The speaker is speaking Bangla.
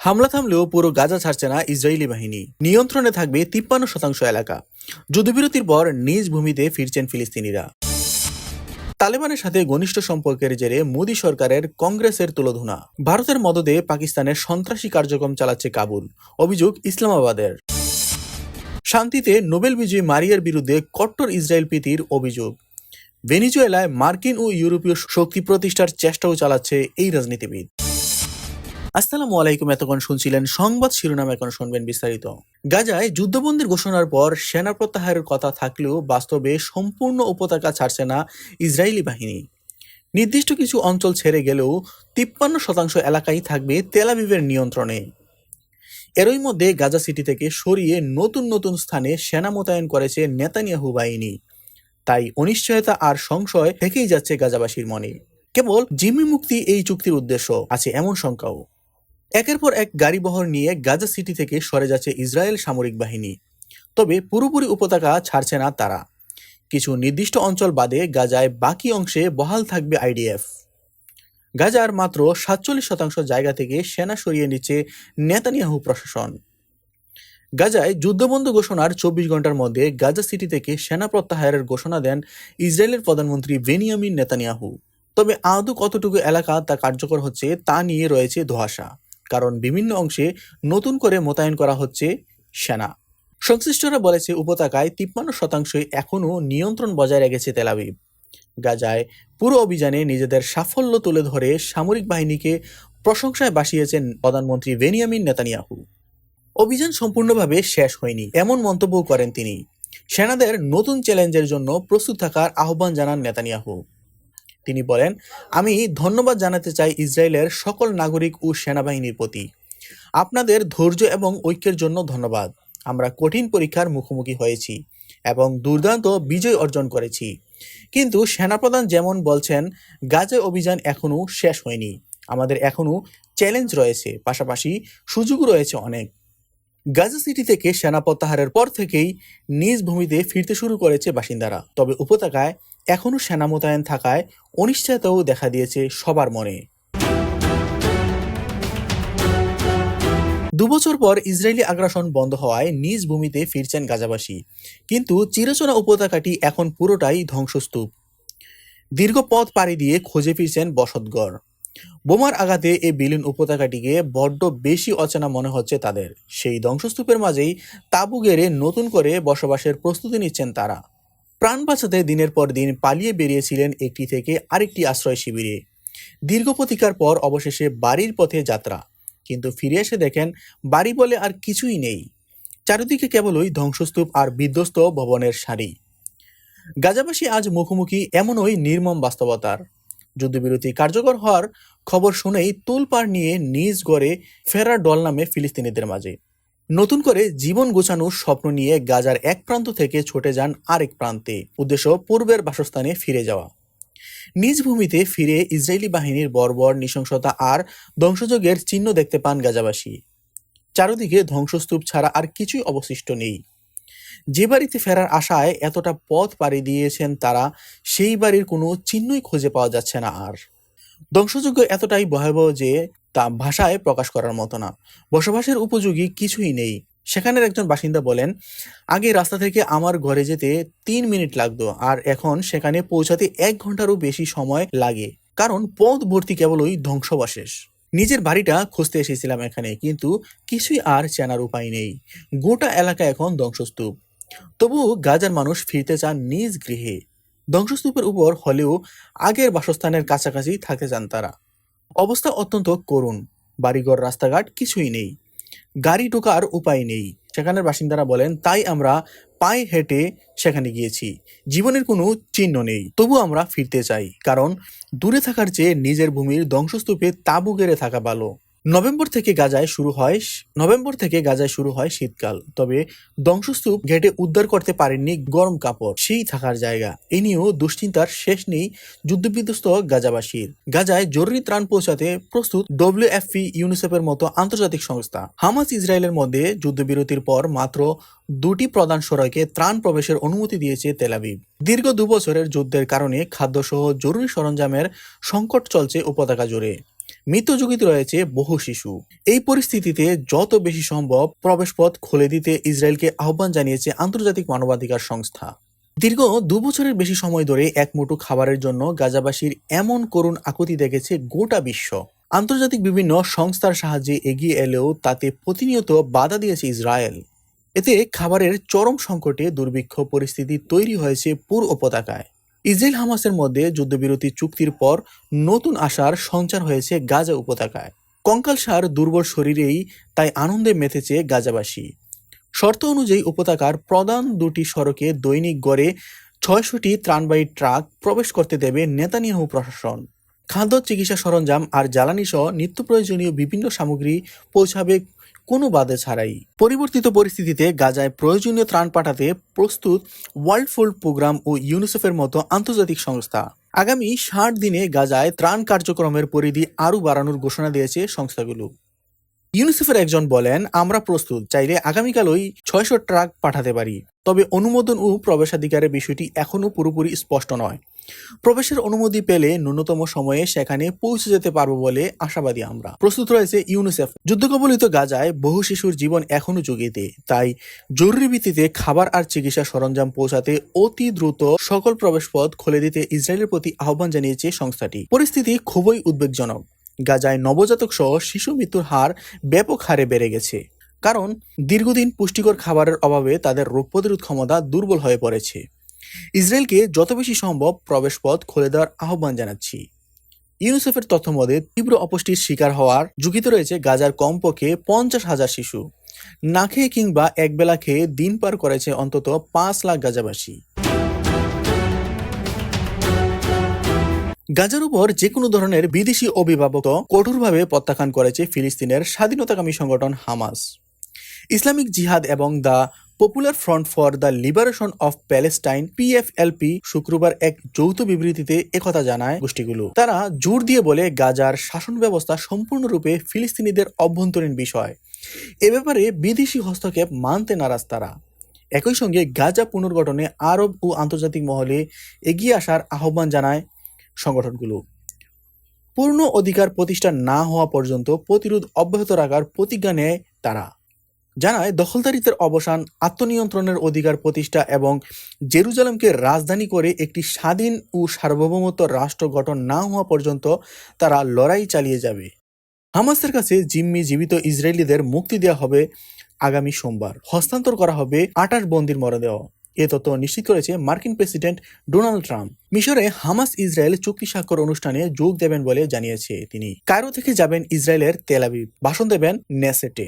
হামলা থামলেও পুরো গাজা ছাড়ছে না ইসরায়েলি বাহিনী। নিয়ন্ত্রণে থাকবে তিপ্পান্ন শতাংশ এলাকা। যুদ্ধবিরতির পর নিজ ভূমিতে ফিরছেন ফিলিস্তিনিরা। তালেবানের সাথে ঘনিষ্ঠ সম্পর্কের জেরে মোদী সরকারের কংগ্রেসের তুলোধুনা। ভারতের মদদে পাকিস্তানের সন্ত্রাসী কার্যক্রম চালাচ্ছে কাবুল, অভিযোগ ইসলামাবাদের। শান্তিতে নোবেল বিজয়ী মারিয়ার বিরুদ্ধে কট্টর ইসরায়েল প্রীতির অভিযোগ। ভেনিজুয়েলায় মার্কিন ও ইউরোপীয় শক্তি প্রতিষ্ঠার চেষ্টাও চালাচ্ছে এই রাজনীতিবিদ। আসসালামু আলাইকুম, এতক্ষণ শুনছিলেন সংবাদ শিরোনাম, এখন শুনবেন বিস্তারিত। গাজায় যুদ্ধবন্দির ঘোষণার পর সেনা প্রত্যাহারের কথা থাকলেও বাস্তবে সম্পূর্ণ উপত্যকা ছাড়ছে না ইসরায়েলি বাহিনী। নির্দিষ্ট কিছু অঞ্চল ছেড়ে গেলেও তিপ্পান্ন শতাংশ এলাকাই থাকবে তেলাবিবের নিয়ন্ত্রণে। এরই মধ্যে গাজা সিটি থেকে সরিয়ে নতুন নতুন স্থানে সেনা মোতায়েন করেছে নেতানিয়াহু বাহিনী। তাই অনিশ্চয়তা আর সংশয় থেকেই যাচ্ছে গাজাবাসীর মনে। কেবল জিম্মি মুক্তি এই চুক্তির উদ্দেশ্য, আছে এমন শঙ্কাও। একের পর এক গাড়িবহর নিয়ে গাজা সিটি থেকে সরে যাচ্ছে ইসরায়েল সামরিক বাহিনী। তবে পুরোপুরি উপত্যকা ছাড়ছে না তারা। কিছু নির্দিষ্ট অঞ্চল বাদে গাজায় বাকি অংশে বহাল থাকবে আইডিএফ। গাজার মাত্র সাতচল্লিশ শতাংশ জায়গা থেকে সেনা সরিয়ে নিচ্ছে নেতানিয়াহু প্রশাসন। গাজায় যুদ্ধবন্ধ ঘোষণার চব্বিশ ঘণ্টার মধ্যে গাজা সিটি থেকে সেনা প্রত্যাহারের ঘোষণা দেন ইসরায়েলের প্রধানমন্ত্রী বেনিয়ামিন নেতানিয়াহু। তবে আদৌ কতটুকু এলাকা তা কার্যকর হচ্ছে তা নিয়ে রয়েছে ধোঁয়াশা। কারণ বিভিন্ন অংশে নতুন করে মোতায়েন করা হচ্ছে সেনা। সংশ্লিষ্টরা বলেছে, উপত্যকায় তিপ্পান্ন শতাংশই এখনও নিয়ন্ত্রণ বজায় রেখেছে তেলাবিব গাজায় পুরো অভিযানে নিজেদের সাফল্য তুলে ধরে সামরিক বাহিনীকে প্রশংসায় বাসিয়েছেন প্রধানমন্ত্রী বেনিয়ামিন নেতানিয়াহু। অভিযান সম্পূর্ণভাবে শেষ হয়নি, এমন মন্তব্য করেন তিনি। সেনাদের নতুন চ্যালেঞ্জের জন্য প্রস্তুত থাকার আহ্বান জানান নেতানিয়াহু। তিনি বলেন, আমি ধন্যবাদ জানাতে চাই ইসরায়েলের সকল নাগরিক ও সেনাবাহিনীর প্রতি। আপনাদের ধৈর্য এবং ঐক্যের জন্য ধন্যবাদ। আমরা কঠিন পরীক্ষার মুখোমুখি হয়েছি এবং দুর্দান্ত বিজয় অর্জন করেছি। কিন্তু সেনাপ্রধান যেমন বলছেন, গাজা অভিযান এখনও শেষ হয়নি। আমাদের এখনও চ্যালেঞ্জ রয়েছে, পাশাপাশি সুযোগ রয়েছে অনেক। গাজা সিটি থেকে সেনা প্রত্যাহারের পর থেকেই নিজ ভূমিতে ফিরতে শুরু করেছে বাসিন্দারা। তবে উপত্যকায় এখনও সেনা মোতায়েন থাকায় অনিশ্চয়তাও দেখা দিয়েছে সবার মনে। দুবছর পর ইসরায়েলি আগ্রাসন বন্ধ হওয়ায় নিজ ভূমিতে ফিরছেন গাজাবাসী। কিন্তু চিরচনা উপত্যকাটি এখন পুরোটাই ধ্বংসস্তূপ। দীর্ঘ পথ পাড়ি দিয়ে খোঁজে ফিরছেন বসতগড়। বোমার আঘাতে এই বিলীন উপত্যকাটিকে বড্ড বেশি অচেনা মনে হচ্ছে তাদের। সেই ধ্বংসস্তূপের মাঝেই তাঁবু গেড়ে নতুন করে বসবাসের প্রস্তুতি নিচ্ছেন তারা। প্রাণ বাঁচাতে দিনের পর দিন পালিয়ে বেরিয়েছিলেন একটি থেকে আরেকটি আশ্রয় শিবিরে। দীর্ঘ প্রতীক্ষার পর অবশেষে বাড়ির পথে যাত্রা। কিন্তু ফিরে এসে দেখেন, বাড়ি বলে আর কিছুই নেই। চারিদিকে কেবলই ধ্বংসস্তূপ আর বিধ্বস্ত ভবনের সারি। গাজাবাসী আজ মুখোমুখি এমনই নির্মম বাস্তবতার। যুদ্ধবিরতি কার্যকর হওয়ার খবর শুনেই তুলপাড় নিয়ে নিজ গড়ে ফেরার ডল নামে ফিলিস্তিনিদের মাঝে। নতুন করে জীবন গোছানোর স্বপ্ন নিয়ে গাজার এক প্রান্ত থেকে ছুটে যান আরেক প্রান্তে। উদ্দেশ্য, পূর্বের বাসস্থানে ফিরে যাওয়া। নিজ ভূমিতে ফিরে ইসরায়েলি বাহিনীর বর্বর নৃশংসতা আর ধ্বংসযজ্ঞের চিহ্ন দেখতে পান গাজাবাসী। চারদিকে ধ্বংসস্তূপ ছাড়া আর কিছুই অবশিষ্ট নেই। যে বাড়িতে ফেরার আশায় এতটা পথ পাড়ি দিয়েছেন তারা, সেই বাড়ির কোনো চিহ্নই খুঁজে পাওয়া যাচ্ছে না আর। ধ্বংসযজ্ঞ এতটাই ভয়াবহ যে তা ভাষায় প্রকাশ করার মতো না। বসবাসের উপযোগী কিছুই নেই। সেখানের একজন বাসিন্দা বলেন, আগে রাস্তা থেকে আমার ঘরে যেতে তিন মিনিট লাগতো, আর এখন সেখানে পৌঁছাতে এক ঘন্টারও বেশি সময় লাগে। কারণ পথ ভর্তি কেবলই ধ্বংসবাশেষ। নিজের বাড়িটা খুঁজতে এসেছিলাম এখানে, কিন্তু কিছুই আর চেনার উপায় নেই। গোটা এলাকা এখন ধ্বংসস্তূপ। তবু গাজার মানুষ ফিরতে চান নিজ গৃহে। ধ্বংসস্তূপের উপর হলেও আগের বাসস্থানের কাছাকাছি থাকতে চান তারা। অবস্থা অত্যন্ত করুণ। বাড়িঘর, রাস্তাঘাট কিছুই নেই। গাড়ি ঢোকার উপায় নেই। সেখানের বাসিন্দারা বলেন, তাই আমরা পায়ে হেঁটে সেখানে গিয়েছি। জীবনের কোনো চিহ্ন নেই। তবু আমরা ফিরতে চাই। কারণ দূরে থাকার চেয়ে নিজের ভূমির ধ্বংসস্তূপে তাঁবু গেড়ে থাকা ভালো। নভেম্বর থেকে গাজায় শুরু হয় নভেম্বর থেকে গাজায় শুরু হয় শীতকাল। তবে ধ্বংসস্তূপ ঘেটে উদ্ধার করতে পারেননি গরম কাপড়। সেই থাকার জায়গা। এ নিয়েও দুশ্চিন্তার শেষ নেই যুদ্ধবিধ্বস্ত গাজাবাসীর। গাজায় জরুরি ত্রাণ পৌঁছাতে প্রস্তুত ডব্লিউ এফ ডব্লিউএফপি ইউনিসেফের মতো আন্তর্জাতিক সংস্থা। হামাস ইসরায়েলের মধ্যে যুদ্ধবিরতির পর মাত্র দুটি প্রধান সড়কে ত্রাণ প্রবেশের অনুমতি দিয়েছে তেলাবিব দীর্ঘ দুবছরের যুদ্ধের কারণে খাদ্যসহ জরুরি সরঞ্জামের সংকট চলছে উপত্যকা জুড়ে। মৃত্যুযোগীতে রয়েছে বহু শিশু। এই পরিস্থিতিতে যত বেশি সম্ভব প্রবেশপথ খুলে দিতে ইসরায়েলকে আহ্বান জানিয়েছে আন্তর্জাতিক মানবাধিকার সংস্থা। দীর্ঘ দু বছরের বেশি সময় ধরে এক মুঠো খাবারের জন্য গাজাবাসীর এমন করুণ আকুতি দেখেছে গোটা বিশ্ব। আন্তর্জাতিক বিভিন্ন সংস্থার সাহায্যে এগিয়ে এলেও তাতে প্রতিনিয়ত বাধা দিয়েছে ইসরায়েল। এতে খাবারের চরম সংকটে দুর্ভিক্ষ পরিস্থিতি তৈরি হয়েছে পুর উপত্যকায়। ইসরায়েল হামাসের মধ্যে যুদ্ধবিরতি চুক্তির পর নতুন আশার সঞ্চার হয়েছে গাজা উপত্যকায়। কঙ্কালসার দুর্বল শরীরেই তাই আনন্দে মেতেছে গাজাবাসী। শর্ত অনুযায়ী উপত্যকার প্রধান দুটি সড়কে দৈনিক গড়ে ছয়শটি ত্রাণবাহী ট্রাক প্রবেশ করতে দেবে নেতানিয়াহু প্রশাসন। খাদ্য চিকিৎসা সরঞ্জাম আর জ্বালানি সহ নিত্য প্রয়োজনীয় বিভিন্ন সামগ্রী পৌঁছাবে কোনো বাধা ছাড়াই। পরিবর্তিত পরিস্থিতিতে গাজায় প্রয়োজনীয় ত্রাণ পাঠাতে প্রস্তুত ওয়ার্ল্ড ফুড প্রোগ্রাম ও ইউনিসেফের মতো আন্তর্জাতিক সংস্থা। আগামী ষাট দিনে গাজায় ত্রাণ কার্যক্রমের পরিধি আরও বাড়ানোর ঘোষণা দিয়েছে সংস্থাগুলো। ইউনিসেফের একজন বলেন, আমরা প্রস্তুত, চাইলে আগামীকালই ছয়শো ট্রাক পাঠাতে পারি। তবে অনুমোদন ও প্রবেশাধিকারের বিষয়টি এখনও পুরোপুরি স্পষ্ট নয়। প্রবেশের অনুমতি পেলে ন্যূনতম সময়ে সেখানে পৌঁছে যেতে পারব বলে আশাবাদী আমরা। প্রস্তুত রয়েছে ইউনিসেফ। যুদ্ধকবলিত গাজায় বহু শিশুর জীবন এখনও ঝুঁকিতে তাই জরুরি ভিত্তিতে খাবার আর চিকিৎসা সরঞ্জাম পৌঁছাতে অতি দ্রুত সকল প্রবেশপথ খুলে দিতে ইসরায়েলের প্রতি আহ্বান জানিয়েছে সংস্থাটি। পরিস্থিতি খুবই উদ্বেগজনক। গাজায় নবজাতক সহ শিশু মৃত্যুর হার ব্যাপক হারে বেড়ে গেছে। কারণ দীর্ঘদিন পুষ্টিকর খাবারের অভাবে তাদের রোগ প্রতিরোধ ক্ষমতা দুর্বল হয়ে পড়েছে। ইসরায়েলকে যত বেশি সম্ভব প্রবেশপথ খুলে দেওয়ার আহ্বান জানাচ্ছি। ইউনিসেফের তথ্য মতে, তীব্র অপুষ্টির শিকার হওয়ার ঝুঁকিতে রয়েছে গাজার কমপক্ষে পঞ্চাশ হাজার শিশু। না খেয়ে কিংবা একবেলা খেয়ে দিন পার করেছে অন্তত পাঁচ লাখ গাজাবাসী। গাজার উপর যে কোনো ধরনের বিদেশি অভিভাবক কঠোরভাবে প্রত্যাখ্যান করেছে ফিলিস্তিনের স্বাধীনতাকামী সংগঠন হামাস। ইসলামিক জিহাদ এবং the popular front for the liberation of Palestine PFLP শুক্রবার এক যৌথ বিবৃতিতে একথা জানায় গোষ্ঠীগুলো। তারা জোর দিয়ে বলে গাজার শাসন ব্যবস্থা সম্পূর্ণরূপে ফিলিস্তিনিদের অভ্যন্তরীণ বিষয়। এ ব্যাপারে বিদেশি হস্তক্ষেপ মানতে নারাজ তারা। একই সঙ্গে গাজা পুনর্গঠনে আরব ও আন্তর্জাতিক মহলে এগিয়ে আসার আহ্বান জানায় সংগঠনগুলো। পূর্ণ অধিকার প্রতিষ্ঠা না হওয়া পর্যন্ত প্রতিরোধ অব্যাহত রাখার প্রতিজ্ঞা নেয় তারা। জানায় দখলদারিত্বের অবসান, আত্মনিয়ন্ত্রণের অধিকার প্রতিষ্ঠা এবং জেরুজালেমকে রাজধানী করে একটি স্বাধীন ও সার্বভৌমত্ব রাষ্ট্র গঠন না হওয়া পর্যন্ত তারা লড়াই চালিয়ে যাবে। হামাসের কাছে জিম্মি জীবিত ইসরায়েলিদের মুক্তি দেওয়া হবে আগামী সোমবার। হস্তান্তর করা হবে আটাশ বন্দির মরদেহ। এ তথ্য নিশ্চিত করেছে মার্কিন প্রেসিডেন্ট ডোনাল্ড ট্রাম্প। মিশরে হামাস ইসরায়েল চুক্তি স্বাক্ষর অনুষ্ঠানে যোগ দেবেন বলে জানিয়েছে তিনি। কায়রো থেকে যাবেন ইসরায়েলের তেলাবিব ভাষণ দেবেন নেসেটে।